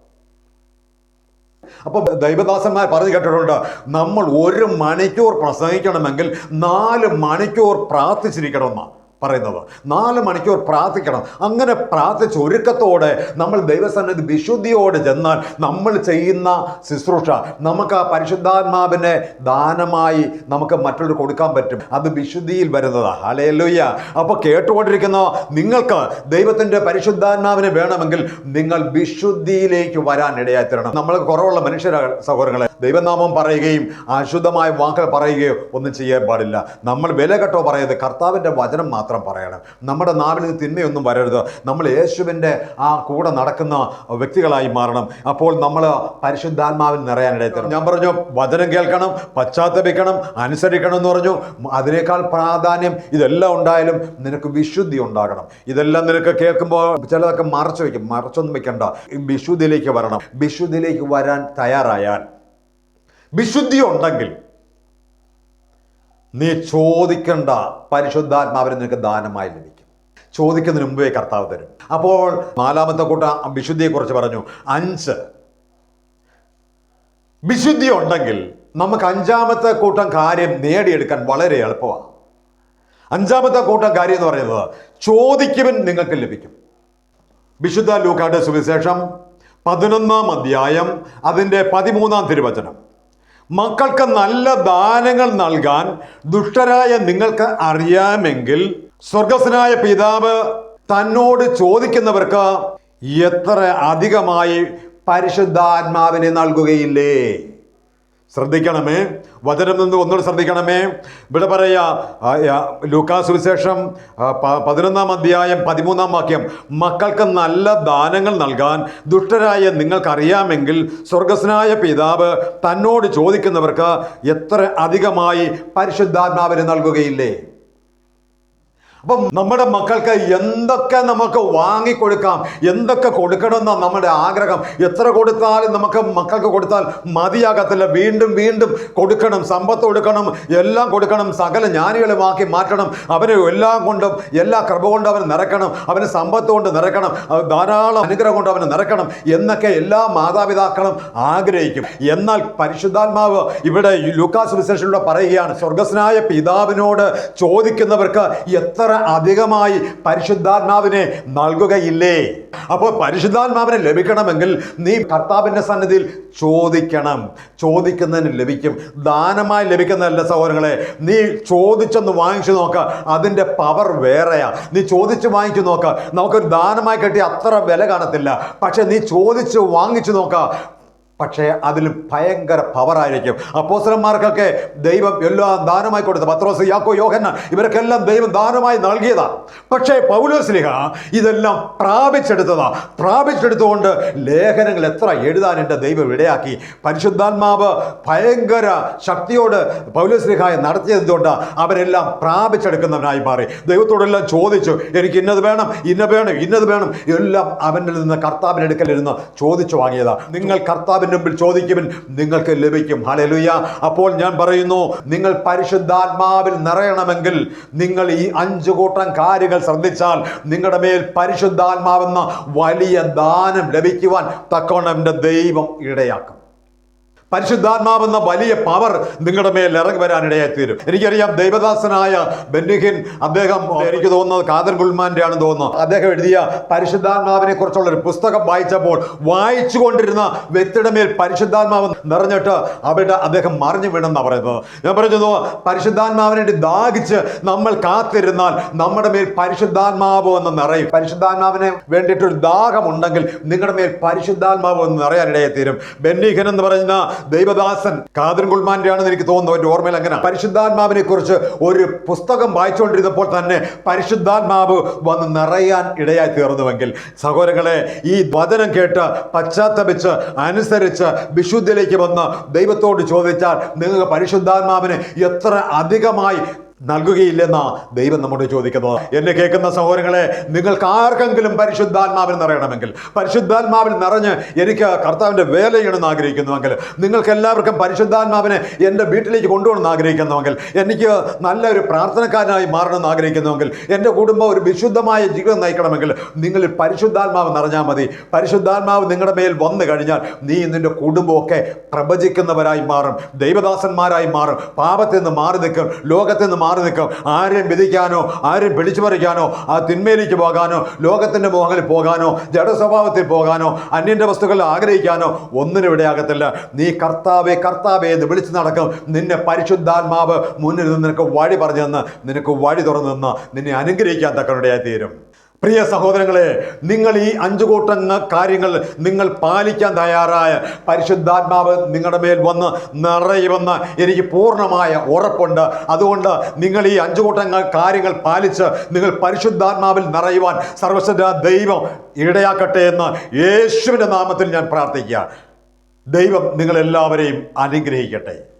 അപ്പോൾ ദൈവദാസന്മാർ പറഞ്ഞു കേട്ടിട്ടുണ്ട് നമ്മൾ ഒരു മണിക്കൂർ പ്രസംഗിക്കണമെങ്കിൽ നാല് മണിക്കൂർ പ്രാർത്ഥിച്ചിരിക്കണമെന്നാണ് പറയുന്നത്. നാല് മണിക്കൂർ പ്രാർത്ഥിക്കണം. അങ്ങനെ പ്രാർത്ഥിച്ച് ഒരുക്കത്തോടെ നമ്മൾ ദൈവസന്നിധി വിശുദ്ധിയോടെ ചെന്നാൽ നമ്മൾ ചെയ്യുന്ന ശുശ്രൂഷ നമുക്ക് ആ പരിശുദ്ധാത്മാവിനെ ദാനമായി നമുക്ക് മറ്റുള്ളവർ കൊടുക്കാൻ പറ്റും. അത് വിശുദ്ധിയിൽ വരുന്നതാണ് ഹലേലുയ്യ അപ്പോൾ കേട്ടുകൊണ്ടിരിക്കുന്ന നിങ്ങൾക്ക് ദൈവത്തിന്റെ പരിശുദ്ധാത്മാവിനെ വേണമെങ്കിൽ നിങ്ങൾ വിശുദ്ധിയിലേക്ക് വരാൻ ഇടയായി തരണം. നമ്മൾ കുറവുള്ള മനുഷ്യരാ സഹോദരങ്ങളെ ദൈവനാമം പറയുകയും അശുദ്ധമായ വാക്കുകൾ പറയുകയോ ഒന്നും ചെയ്യാൻ പാടില്ല. നമ്മൾ വില കെട്ടോ പറയുന്നത് കർത്താവിന്റെ വചനം മാത്രം പറയണം. നമ്മുടെ നാവിൽ നിന്ന് തിന്മയൊന്നും വരരുത്. നമ്മൾ യേശുവിന്റെ ആ കൂടെ നടക്കുന്ന വ്യക്തികളായി മാറണം. അപ്പോൾ നമ്മൾ പരിശുദ്ധാത്മാവിൽ നിറയാനിടയിൽ ഞാൻ പറഞ്ഞു വചനം കേൾക്കണം പശ്ചാത്തപിക്കണം അനുസരിക്കണം എന്ന് പറഞ്ഞു. അതിനേക്കാൾ പ്രാധാന്യം ഇതെല്ലാം ഉണ്ടായാലും നിനക്ക് വിശുദ്ധി ഉണ്ടാകണം. ഇതെല്ലാം നിനക്ക് കേൾക്കുമ്പോൾ ചിലതൊക്കെ മറച്ചു വയ്ക്കും. മറച്ചൊന്നും വെക്കണ്ട വിശുദ്ധിയിലേക്ക് വരണം. വിശുദ്ധിയിലേക്ക് വരാൻ തയ്യാറായാൽ വിശുദ്ധി ഉണ്ടെങ്കിൽ നീ ചോദിക്കേണ്ട. പരിശുദ്ധാത്മാവിനെ നിനക്ക് ദാനമായി ലഭിക്കും. ചോദിക്കുന്നതിന് മുമ്പേ കർത്താവ് തരും. അപ്പോൾ നാലാമത്തെ കൂട്ട വിശുദ്ധിയെക്കുറിച്ച് പറഞ്ഞു. അഞ്ച്. വിശുദ്ധി ഉണ്ടെങ്കിൽ നമുക്ക് അഞ്ചാമത്തെ കൂട്ടം കാര്യം നേടിയെടുക്കാൻ വളരെ എളുപ്പമാണ്. അഞ്ചാമത്തെ കൂട്ടം കാര്യം എന്ന് പറയുന്നത് ചോദിക്കുവൻ നിങ്ങൾക്ക് ലഭിക്കും. വിശുദ്ധ ലൂക്കാട്ട് സുവിശേഷം പതിനൊന്നാം അധ്യായം അതിന്റെ പതിമൂന്നാം തിരുവചനം. മക്കൾക്ക് നല്ല ദാനങ്ങൾ നൽകാൻ ദുഷ്ടരായ നിങ്ങൾക്ക് അറിയാമെങ്കിൽ സ്വർഗസ്വനായ പിതാവ് തന്നോട് ചോദിക്കുന്നവർക്ക് എത്ര അധികമായി പരിശുദ്ധാത്മാവിനെ നൽകുകയില്ലേ? ശ്രദ്ധിക്കണമേ. വചനം നിന്ന് ഒന്നുകൂടെ ശ്രദ്ധിക്കണമേ. ഇവിടെ പറയാ ലൂക്കാസ് വിശേഷം പതിനൊന്നാം അധ്യായം പതിമൂന്നാം വാക്യം മക്കൾക്ക് നല്ല ദാനങ്ങൾ നൽകാൻ ദുഷ്ടരായ നിങ്ങൾക്കറിയാമെങ്കിൽ സ്വർഗസ്നായ പിതാവ് തന്നോട് ചോദിക്കുന്നവർക്ക് എത്ര അധികമായി പരിശുദ്ധാത്മാവിന് നൽകുകയില്ലേ? അപ്പം നമ്മുടെ മക്കൾക്ക് എന്തൊക്കെ നമുക്ക് വാങ്ങിക്കൊടുക്കാം? എന്തൊക്കെ കൊടുക്കണമെന്ന നമ്മുടെ ആഗ്രഹം? എത്ര കൊടുത്താലും നമുക്ക് മക്കൾക്ക് കൊടുത്താൽ മതിയാകത്തില്ല. വീണ്ടും വീണ്ടും കൊടുക്കണം സമ്പത്ത് കൊടുക്കണം എല്ലാം കൊടുക്കണം സകല ജ്ഞാനികളുമാക്കി മാറ്റണം. അവനെ എല്ലാം കൊണ്ടും എല്ലാ കൃപ കൊണ്ടും അവനെ നിറക്കണം അവന് സമ്പത്ത് കൊണ്ട് നിറക്കണം ധാരാളം അനുഗ്രഹം കൊണ്ട് അവനെ നിറക്കണം എന്നൊക്കെ എല്ലാ മാതാപിതാക്കളും ആഗ്രഹിക്കും. എന്നാൽ പരിശുദ്ധാത്മാവ് ഇവിടെ ലുക്കാസ് വിശേഷത്തിലൂടെ പറയുകയാണ് സ്വർഗസ്നായ പിതാവിനോട് ചോദിക്കുന്നവർക്ക് എത്ര അധികമായി പരിശുദ്ധാത്മാവിനെ നൽകുകയില്ലേ? അപ്പോൾ പരിശുദ്ധാത്മാവിനെ ലഭിക്കണമെങ്കിൽ നീ കർത്താവിന്റെ സന്നിധിയിൽ ചോദിക്കണം. ചോദിക്കുന്നതിന് ലഭിക്കും. ദാനമായി ലഭിക്കുന്നതല്ല സഹോദരങ്ങളെ നീ ചോദിച്ചൊന്ന് വാങ്ങിച്ചു നോക്കുക അതിന്റെ പവർ വേറെയാ. നീ ചോദിച്ച് വാങ്ങിച്ചു നോക്കുക നമുക്കൊരു ദാനമായി കിട്ടിയ അത്ര വില കാണത്തില്ല. പക്ഷെ നീ ചോദിച്ച് വാങ്ങിച്ചു നോക്ക. പക്ഷേ അതിൽ ഭയങ്കര പവറായിരിക്കും അപ്പോസരന്മാർക്കൊക്കെ ദൈവം എല്ലാം ദാനമായി കൊടുത്തു പത്രോസ് യാക്കോ യോഹന്ന ഇവർക്കെല്ലാം ദൈവം ദാനമായി നൽകിയതാണ് പക്ഷേ പൗലോസ്ലിഹ ഇതെല്ലാം പ്രാപിച്ചെടുത്തതാണ് പ്രാപിച്ചെടുത്തുകൊണ്ട് ലേഖനങ്ങൾ എത്ര എഴുതാൻ എന്റെ ദൈവം ഇടയാക്കി. പരിശുദ്ധാത്മാവ് ഭയങ്കര ശക്തിയോട് പൗലോസ്ലിഹായെ നടത്തിയതുകൊണ്ട് അവരെല്ലാം പ്രാപിച്ചെടുക്കുന്നവനായി മാറി. ദൈവത്തോടെല്ലാം ചോദിച്ചു എനിക്ക് ഇന്നത് വേണം ഇന്ന വേണം ഇന്നത് വേണം. എല്ലാം അവനിൽ നിന്ന് കർത്താവിനെടുക്കലിരുന്ന് ചോദിച്ചു വാങ്ങിയതാണ് നിങ്ങൾ കർത്താവിന്റെ മുമ്പിൽ ചോദിക്കുവിൻ നിങ്ങൾക്ക് ലഭിക്കും. ഹലലുയ അപ്പോൾ ഞാൻ പറയുന്നു നിങ്ങൾ പരിശുദ്ധാത്മാവിൽ നിറയണമെങ്കിൽ നിങ്ങൾ ഈ അഞ്ചു കൂട്ടം കാര്യങ്ങൾ ശ്രദ്ധിച്ചാൽ നിങ്ങളുടെ മേൽ പരിശുദ്ധാത്മാവെന്ന വലിയ ദാനം ലഭിക്കുവാൻ എന്റെ ദൈവം ഇടയാക്കും. പരിശുദ്ധാത്മാവെന്ന വലിയ പവർ നിങ്ങളുടെ മേൽ ഇറങ്ങി വരാനിടയായി തീരും എനിക്കറിയാം ദൈവദാസനായ ബെന്നിഹിൻ അദ്ദേഹം എനിക്ക് തോന്നുന്നത് കാതർ ഗുൽമാന്റെ ആണ് തോന്നുന്നത് അദ്ദേഹം എഴുതിയ പരിശുദ്ധാത്മാവിനെ കുറിച്ചുള്ള ഒരു പുസ്തകം വായിച്ചപ്പോൾ വായിച്ചു കൊണ്ടിരുന്ന വ്യക്തിയുടെ മേൽ പരിശുദ്ധാത്മാവ് നിറഞ്ഞിട്ട് അവരുടെ അദ്ദേഹം മറിഞ്ഞു വീണെന്നാണ് പറയുന്നത്. ഞാൻ പറഞ്ഞത് പരിശുദ്ധാത്മാവിനെ ദാഹിച്ച് നമ്മൾ കാത്തിരുന്നാൽ നമ്മുടെ മേൽ പരിശുദ്ധാത്മാവ് എന്ന് നിറയും. പരിശുദ്ധാത്മാവിനെ വേണ്ടിയിട്ടൊരു ദാഹമുണ്ടെങ്കിൽ നിങ്ങളുടെ മേൽ പരിശുദ്ധാത്മാവ് എന്ന് നിറയാനിടയായി തീരും ബെന്നിഹൻ എന്ന് പറയുന്ന ദൈവദാസൻ കാതിൻ ഗുൽമാന്റെ ആണെന്ന് എനിക്ക് തോന്നുന്നു. എന്റെ ഓർമ്മയിൽ അങ്ങനെ. പരിശുദ്ധാത്മാവിനെ കുറിച്ച് ഒരു പുസ്തകം വായിച്ചുകൊണ്ടിരുന്നപ്പോൾ തന്നെ പരിശുദ്ധാത്മാവ് വന്ന് നിറയാൻ ഇടയായി തീർന്നുവെങ്കിൽ സഹോദരങ്ങളെ ഈ വചനം കേട്ട് പശ്ചാത്തപിച്ച് അനുസരിച്ച് വിശുദ്ധിയിലേക്ക് വന്ന് ദൈവത്തോട് ചോദിച്ചാൽ നിങ്ങൾക്ക് പരിശുദ്ധാത്മാവിനെ എത്ര അധികമായി നൽകുകയില്ലെന്നാ ദൈവം നമ്മോട് ചോദിക്കുന്നത്. എന്നെ കേൾക്കുന്ന സഹോദരങ്ങളെ നിങ്ങൾക്ക് ആർക്കെങ്കിലും പരിശുദ്ധാത്മാവിൽ നിറയണമെങ്കിൽ പരിശുദ്ധാത്മാവിൽ നിറഞ്ഞ് എനിക്ക് കർത്താവിന്റെ വേല ചെയ്യണമെന്ന് ആഗ്രഹിക്കുന്നുവെങ്കിൽ നിങ്ങൾക്ക് എല്ലാവർക്കും പരിശുദ്ധാത്മാവിനെ എന്റെ വീട്ടിലേക്ക് കൊണ്ടുപോകണമെന്ന് ആഗ്രഹിക്കുന്നുവെങ്കിൽ എനിക്ക് നല്ലൊരു പ്രാർത്ഥനക്കാരനായി മാറണമെന്ന് ആഗ്രഹിക്കുന്നുവെങ്കിൽ എന്റെ കുടുംബം ഒരു വിശുദ്ധമായ ജീവിതം നയിക്കണമെങ്കിൽ നിങ്ങളിൽ പരിശുദ്ധാത്മാവ് നിറഞ്ഞാൽ മതി. പരിശുദ്ധാത്മാവ് നിങ്ങളുടെ മേൽ വന്നു കഴിഞ്ഞാൽ നീ നിന്റെ കുടുംബമൊക്കെ പ്രവചിക്കുന്നവരായി മാറും ദൈവദാസന്മാരായി മാറും പാപത്തിൽ നിന്ന് മാറി നിൽക്കും ലോകത്തിൽ നിന്ന് മാറി മാറി നിൽക്കും. ആരെയും വിധിക്കാനോ ആരെയും പിടിച്ചു പറിക്കാനോ ആ തിന്മയിലേക്ക് പോകാനോ ലോകത്തിന്റെ മോഹങ്ങളിൽ പോകാനോ ജഡസ്വഭാവത്തിൽ പോകാനോ അന്യന്റെ വസ്തുക്കളിൽ ആഗ്രഹിക്കാനോ ഒന്നിനും ഇടയാകത്തില്ല നീ കർത്താവെ കർത്താവെ എന്ന് വിളിച്ചു നടക്കും. നിന്നെ പരിശുദ്ധാത്മാവ് മുന്നിൽ നിന്ന് നിനക്ക് വഴി പറഞ്ഞു തന്ന് നിനക്ക് വഴി തുറന്നു നിന്ന് നിന്നെ അനുഗ്രഹിക്കാൻ തക്കനുടയായി തീരും. പ്രിയ സഹോദരങ്ങളെ നിങ്ങൾ ഈ അഞ്ചു കൂട്ടങ്ങ കാര്യങ്ങൾ നിങ്ങൾ പാലിക്കാൻ തയ്യാറായ പരിശുദ്ധാത്മാവ് നിങ്ങളുടെ മേൽ വന്ന് നിറയുമെന്ന് എനിക്ക് പൂർണമായ ഉറപ്പുണ്ട്. അതുകൊണ്ട് നിങ്ങൾ ഈ അഞ്ചു കൂട്ടങ്ങ കാര്യങ്ങൾ പാലിച്ച് നിങ്ങൾ പരിശുദ്ധാത്മാവിൽ നിറയുവാൻ സർവശ്ര ദൈവം ഇടയാക്കട്ടെ എന്ന് യേശുവിന്റെ നാമത്തിൽ ഞാൻ പ്രാർത്ഥിക്കുക. ദൈവം നിങ്ങളെല്ലാവരെയും അനുഗ്രഹിക്കട്ടെ.